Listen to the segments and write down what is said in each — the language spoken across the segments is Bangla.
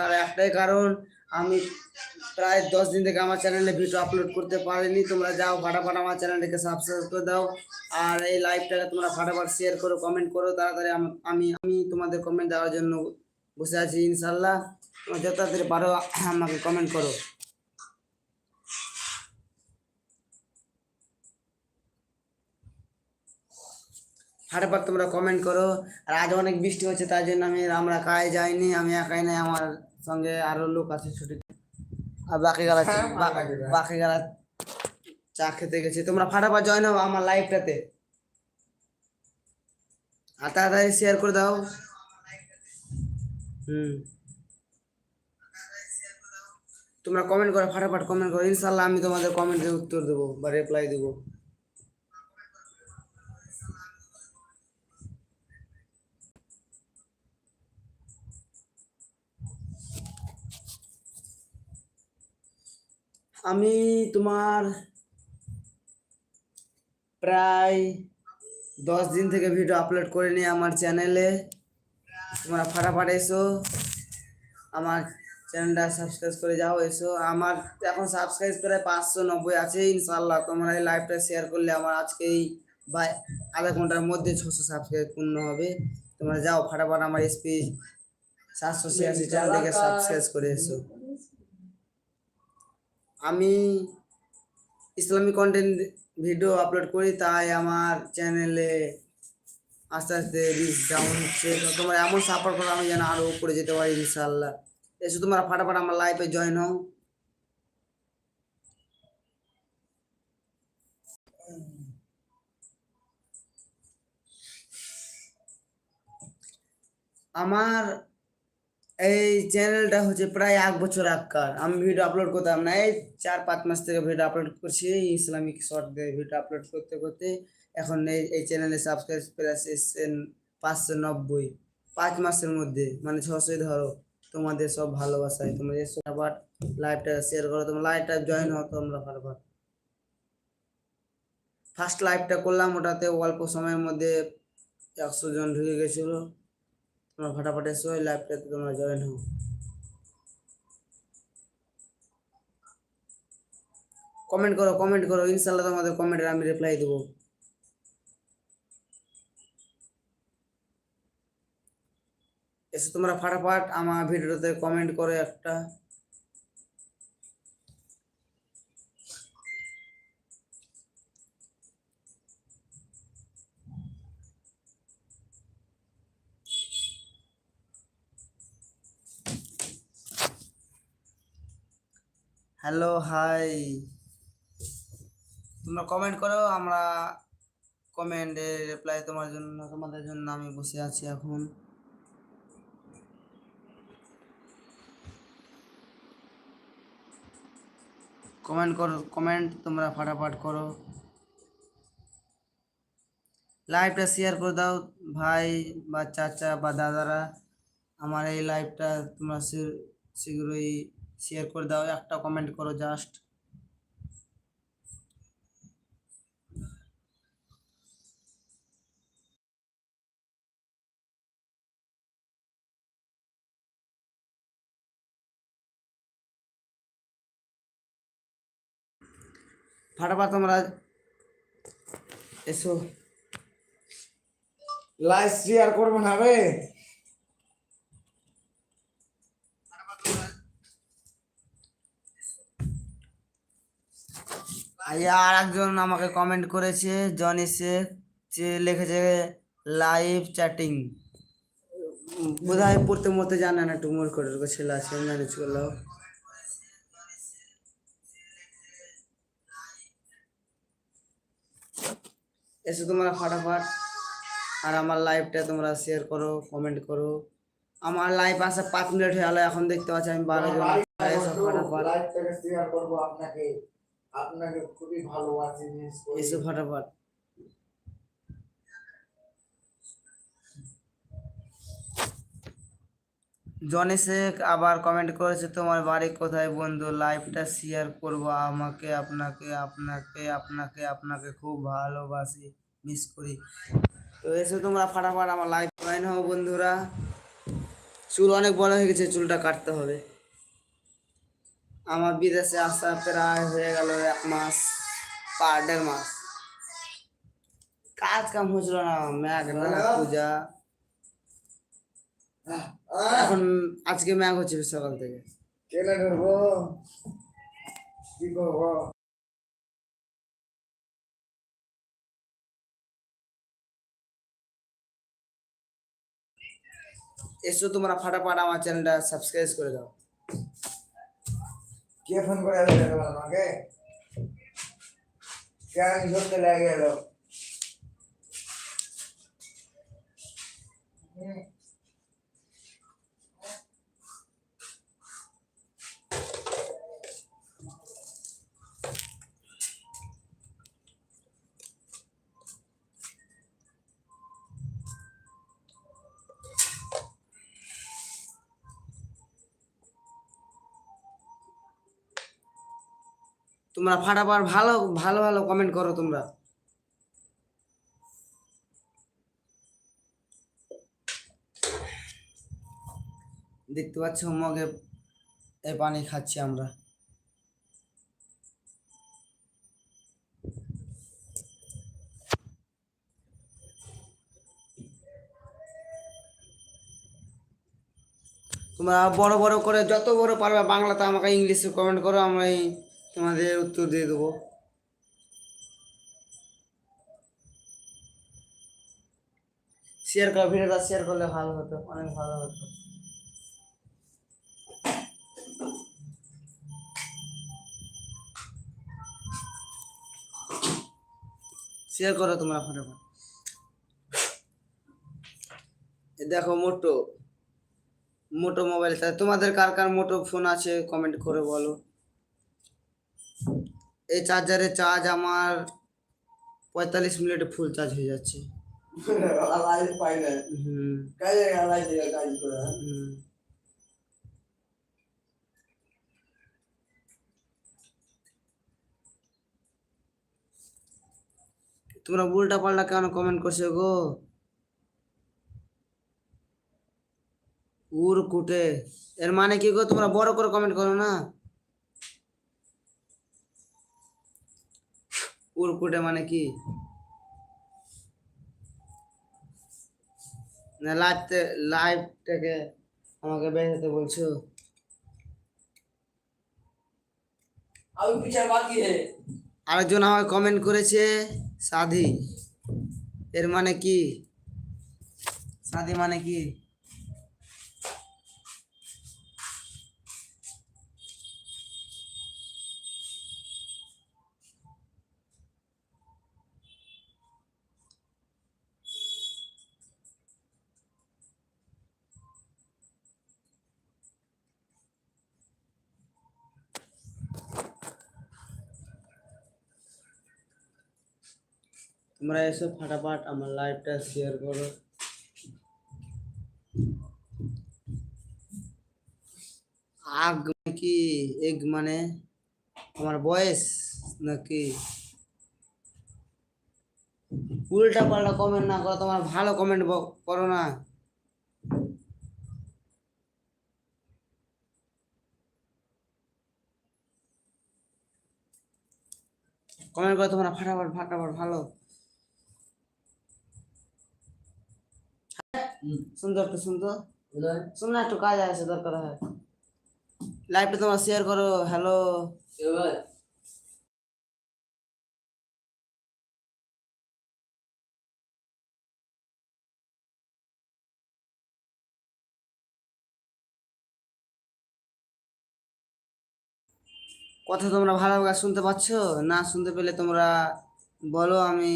তার একটাই কারণ, আমি প্রায় দশ দিন থেকে আমার চ্যানেলে ভিডিও আপলোড করতে পারিনি। তোমরা যাও ফাটাফাট আমার চ্যানেলটাকে সাবস্ক্রাইব করে দাও। আর এই লাইভটাকে তোমরা ফাটাফাট শেয়ার করো কমেন্ট করো, তাড়াতাড়ি আমি আমি তোমাদের কমেন্ট দেওয়ার জন্য বসে আছি ইনশাল্লাহ তোমরা যত তাড়াতাড়ি পারো, আমাকে কমেন্ট করো। ফাটাফাট তোমরা কমেন্ট করো। আর আজ অনেক বৃষ্টি হচ্ছে, তার জন্য আমি আমরা কাজে যাইনি, আমি একাই নাই আমার সঙ্গে আরও লোক আছে ছুটি আর বাকি গেলা বাকি গেলা। চা খেতে গেছে। তোমরা ফাটাফাট জয়েন হও আমার লাইভটাতে আর তাড়াতাড়ি শেয়ার করে দাও। হুম। তোমরা কমেন্ট করো ফাটাফাট কমেন্ট করো। ইনশাল্লাহ আমি তোমাদের কমেন্টের উত্তর দেবো বা রিপ্লাই দেবো। আমি তোমার প্রায় দশ দিন থেকে ভিডিও আপলোড করে করিনি আমার চ্যানেলে তোমরা ফাটাফাট এসো। আমার চ্যানেলটা সাবস্ক্রাইব করে যাও, এসো। আমার এখন সাবস্ক্রাইব প্রায় পাঁচশো নব্বই আছে ইনশাল্লাহ তোমরা এই লাইভটা শেয়ার করলে আমার আজকেই বা আধা ঘণ্টার মধ্যে ছশো সাবস্ক্রাইব পূর্ণ হবে। তোমরা যাও, ফাটাফাট আমার এসপি সাতশো ছিয়াশি চ্যানেলটাকে সাবস্ক্রাইব করে এসো। আমি ইসলামিক কন্টেন্ট ভিডিও আপলোড করি, তাই আমার চ্যানেলে আস্তে আস্তে রিচ ডাউন তোমরা এমন সাপোর্ট করো, আমি যেন আরও উপরে যেতে পারি ইনশাল্লাহ এসে তোমরা ফাটাফাট আমার লাইফে জয়েন হও। আমার এই চ্যানেলটা হচ্ছে প্রায় এক বছর আগকার। আমি ভিডিও আপলোড করতাম না। এই চার পাঁচ মাস থেকে ভিডিও আপলোড করছি। ইসলামিক শর্ট দিয়ে ভিডিও আপলোড করতে করতে এখন এই এই চ্যানেলে সাবস্ক্রাইব প্রায় এসছেন পাঁচশো নব্বই। পাঁচ মাসের মধ্যে। মানে ছশোই ধরো তোমাদের সব ভালোবাসায়। এসো আবার লাইভটা শেয়ার করো, তোমরা লাইভটা জয়েন হও তোমরা বারবার। ফার্স্ট লাইভটা করলাম, ওটাতে অল্প সময়ের মধ্যে একশো জন ঢুকে গেছিল। তোমরা ফটাফট এসো, এই লাইভটাতে তোমরা জয়েন হও। কমেন্ট করো কমেন্ট করো ইনশাল্লাহ তোমাদের কমেন্টের আমি রিপ্লাই দেবো। এসে তোমরা ফাটাফাট আমার ভিডিওতে কমেন্ট করো একটা। Hello, high. তোমরা কমেন্ট করো, আমরা কমেন্টে রিপ্লাই তোমার জন্য, তোমাদের জন্য আমি বসে আছি এখন। কমেন্ট করো কমেন্ট তোমরা ফাটাফাট করো। লাইভটা শেয়ার করে দাও, ভাই বা চাচা বা দাদারা। আমার এই লাইভটা তোমরা শীঘ্রই শেয়ার করে দাও একটা কমেন্ট করো জাস্ট ফাটাফাট তোমরা এসো। লাইভ শেয়ার করবেন হবে আর একজন আমাকে কমেন্ট করেছে জনি শেখ যে লিখেছে লাইভ চ্যাটিং বোধ হয় পড়তে মরতে জানে না টুমোর করে ছেলে আছে ম্যানেজ করল এসে তোমরা ফাটাফাট, আর আমার লাইভটা তোমরা শেয়ার করো কমেন্ট করো। আমার লাইভ আসে পাঁচ মিনিট হয়ে গেলো, এখন দেখতে পাচ্ছি আমি বারো জন ফাটাফাট। আপনাকে খুবই ভালোবাসি এসো ফাটাফাট। জনি শেখ আবার কমেন্ট করেছে, তোমার বাড়ি কোথায় বন্ধু? লাইভটা শেয়ার করব। আমাকে, আপনাকে আপনাকে আপনাকে আপনাকে খুব ভালোবাসি। মিস করি। তো এসে তোমরা ফাটাফাট আমার লাইভ জয়েন হও বন্ধুরা। চুল অনেক বড় হয়ে গেছে, চুলটা কাটতে হবে। আমার বিদেশে আসা প্রায় হয়ে গেল এক মাস পা দেড় মাস। কাজ কাম হয়েছিল না ম্যাগ না পূজা। এখন আজকে ম্যাগ হচ্ছে সকাল থেকে। কেনে ধরবো? কি করব? এসো তোমরা ফাটাফাট আমার চ্যানেলটা সাবস্ক্রাইব করে দাও। কে ফোন করে আমাকে। কে আমি শুনতে লেগে গেল তোমরা ফাটাফাট ভালো ভালো ভালো কমেন্ট করো তোমরা। দেখতে পাচ্ছ মগে এই পানি খাচ্ছি আমরা। তোমরা বড় বড় করে যত বড় পারবে বাংলাতে আমাকে ইংলিশে কমেন্ট করো আমি তোমাদের উত্তর দিয়ে দেবো। শেয়ার করো, ভিডিওটা শেয়ার করলে ভালো হতো, অনেক ভালো হতো। শেয়ার করো তোমরা ফটাফট। দেখো মোটো মোটো মোবাইল তোমাদের কার কার মোটো ফোন আছে কমেন্ট করে বলো। এই চার্জারে চার্জ আমার পঁয়তাল্লিশ মিনিটে ফুল চার্জ হয়ে যাচ্ছে। তোমরা উল্টা পাল্টা কেন কমেন্ট করছ গো? উর কুটে এর মানে কি গো? তোমরা বড় করে কমেন্ট করো না? উর কুটে মানে কি? না লাইভতে লাইভটাকে আমাকে বেরোতে বলছো? আরেকজন আমাকে কমেন্ট করেছে সাধি। এর মানে কি? সাধি মানে কি? তোমরা এসো ফাটাফাট আমার লাইভটা শেয়ার করো। আগ কি এগ মানে আমার বয়স নাকি? উল্টা পাল্টা কমেন্ট না করো, তোমার ভালো কমেন্ট করো না। কমেন্ট করো তোমরা, ফাটাফাট ফাটাফাট, ভালো। সুন্দর একটু সুন্দর। শুন না একটু কাজ আছে দরকার হয়। লাইভটা তোমার শেয়ার করো হ্যালো কথা তোমরা ভালোভাবে শুনতে পাচ্ছ? না শুনতে পেলে তোমরা বলো আমি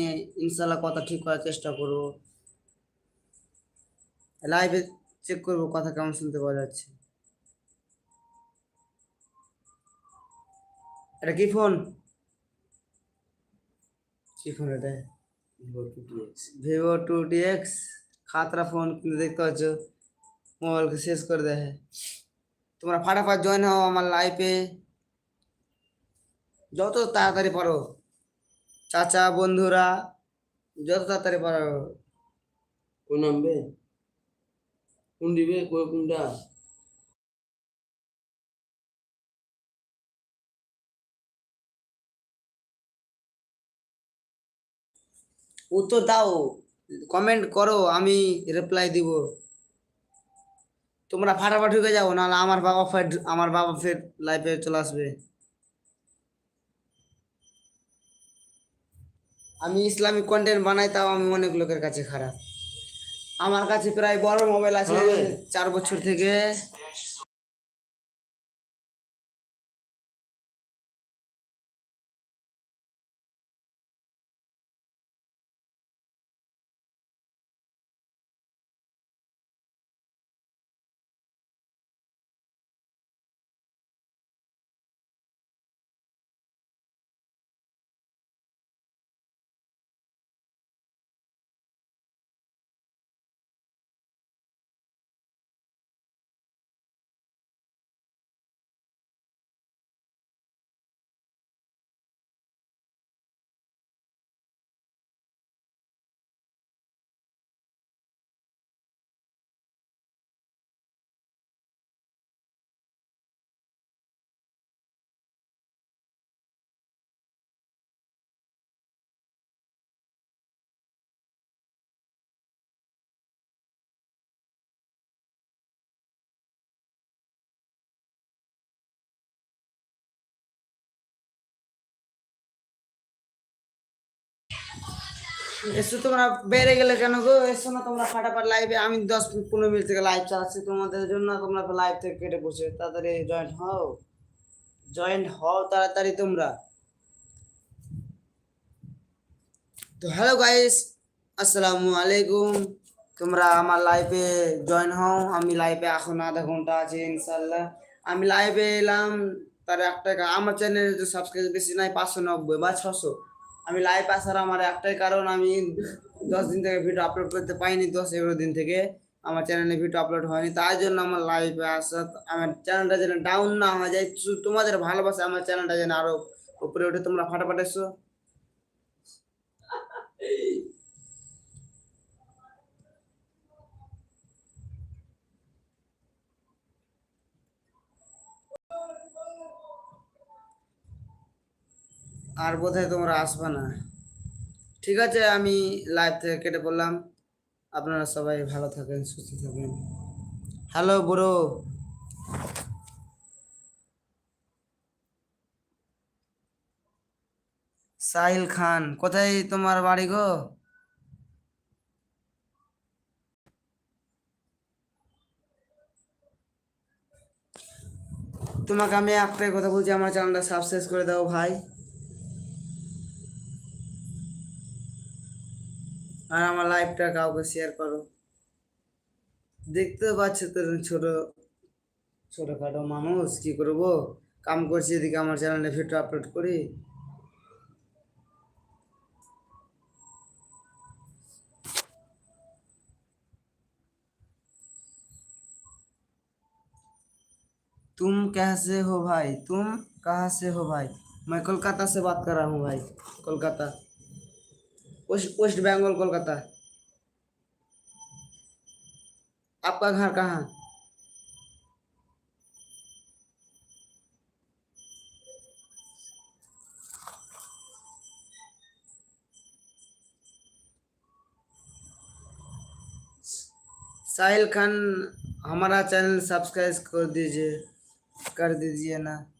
ইনশাল্লাহ কথা ঠিক করার চেষ্টা করব। লাইভে চেক করব কথা কেমন শুনতে পাওয়া যাচ্ছে। এটা কি ফোন কি ফোন এটা? ভিভো টু টি এক্স খাতরা ফোন কিন্তু দেখতে পাচ্ছ। মোবাইলকে শেষ করে দেয়। তোমরা ফাটাফাট জয়েন হও আমার লাইফে যত তাড়াতাড়ি পারো চাচা বন্ধুরা যত তাড়াতাড়ি পারো। কোন নামবে কোন দিবে কোনটা উত্তর দাও কমেন্ট করো আমি রিপ্লাই দিব তোমরা ফাটাফাটি ঢুকে যাও নাহলে আমার বাবা ফের আমার বাবা ফের লাইফে চলে আসবে আমি ইসলামিক কন্টেন্ট বানাই তাও আমি অনেক লোকের কাছে খারাপ আমার কাছে প্রায় বড় মোবাইল আছে চার বছর থেকে। এসো তোমরা বেড়ে গেলে কেন গো? এসো না তোমরা ফাটাফাট লাইভে আমি দশ পনেরো মিনিট থেকে লাইভ চালাচ্ছি। তোমাদের জন্য তোমরা লাইভ থেকে কেটে বসে। তাড়াতাড়ি জয়েন্ট হও। জয়েন্ট হও তাড়াতাড়ি তোমরা। তো হ্যালো গাইস আসসালামু আলাইকুম। তোমরা আমার লাইভে জয়েন হও। আমি লাইভে এখন আধা ঘণ্টা আছে ইনশাল্লাহ আমি লাইভে এলাম। তার একটা আমার চ্যানেলে তো সাবস্ক্রাইব বেশি নাই, পাঁচশো নব্বই বা ছশো। আমি লাইভ আসার আমার একটাই কারণ, আমি দশ দিন থেকে ভিডিও আপলোড করতে পাইনি, দশ এগারো দিন থেকে আমার চ্যানেলে ভিডিও আপলোড হয়নি। তার জন্য আমার লাইভে আসা, আমার চ্যানেলটা যেন ডাউন না হয়ে যায়। তোমাদের ভালোবাসা আমার চ্যানেলটা যেন আরও উপরে উঠে তোমরা ফাটাফাট এসো। আর বোধহয় তোমরা আসবে না। ঠিক আছে, আমি লাইভ থেকে কেটে পড়লাম আপনারা সবাই ভালো থাকেন, সুস্থ থাকেন। হ্যালো ব্রো সাহিল খান, কোথায় তোমার বাড়ি গো? তোমাকে আমি একটাই কথা বলছি, আমার চ্যানেলটা সাবস্ক্রাইব করে দাও ভাই। আর আমার লাইভটা কাউকে শেয়ার করো দেখতে পাচ্ছ তো ছোট ছোটখাটো মানুষ কি করব কাম করছি এদিকে আমার চ্যানেলে ভিডিও আপলোড করি तुम कैसे हो भाई तुम कहाँ से हो भाई मैं कोलकाता से बात कर रहा हूँ भाई कोलकाता वेस्ट बंगाल, कोलकाता। आपका घर कहाँ? साहिल खान, हमारा चैनल सब्सक्राइब कर दीजिए कर दीजिए ना।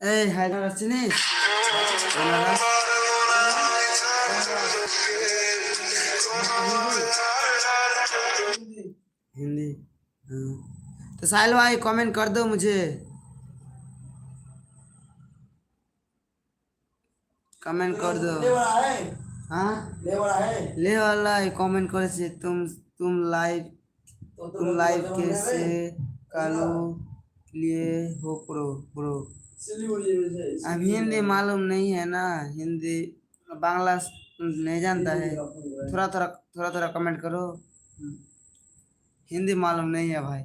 এই হায়দ্রাবাদ চিনিস হায়দ্রাবাদ? हिंदी हाँ तो साहिल भाई कमेंट कर दो मुझे कमेंट कर दो देवरा है हाँ ले वाला है ले वाला कमेंट করেছে तुम तुम लाइव तो तो तुम लोग लिए हो प्रो प्रो। अब हिंदी मालूम नहीं है ना हिंदी बांग्ला नहीं जानता है। थोड़ा थोड़ा थोड़ा थोड़ा कमेंट करो। हिंदी मालूम नहीं है भाई।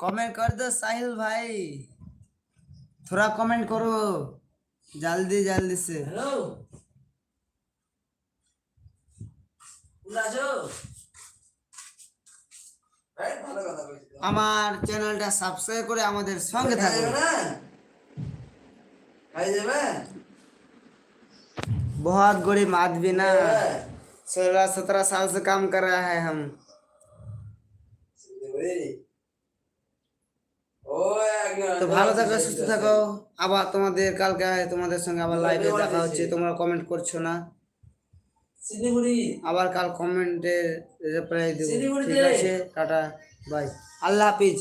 कमेंट कर दो साहिल भाई थोड़ा कमेंट करो जल्दी जल्दी से हेलो উল্লাছো এই ভালো কথা কইছিস আমার চ্যানেলটা সাবস্ক্রাইব করে আমাদের সঙ্গে খাই থাকুন যাবে না খাই যাবে बहुत गरीब आदमी ना হ্যাঁ। सोलह सत्रह साल से काम कर रहा है हम সিলিগুড়ি ও একজন তো ভালো থাকো সুস্থ থাকো। আবার তোমাদের কালকে তোমাদের সঙ্গে আবার লাইভে দেখা হচ্ছে তোমরা কমেন্ট করছ না। আবার কাল কমেন্টের রিপ্লাই দেবো। ঠিক আছে টাটা বাই আল্লাহ হাফিজ।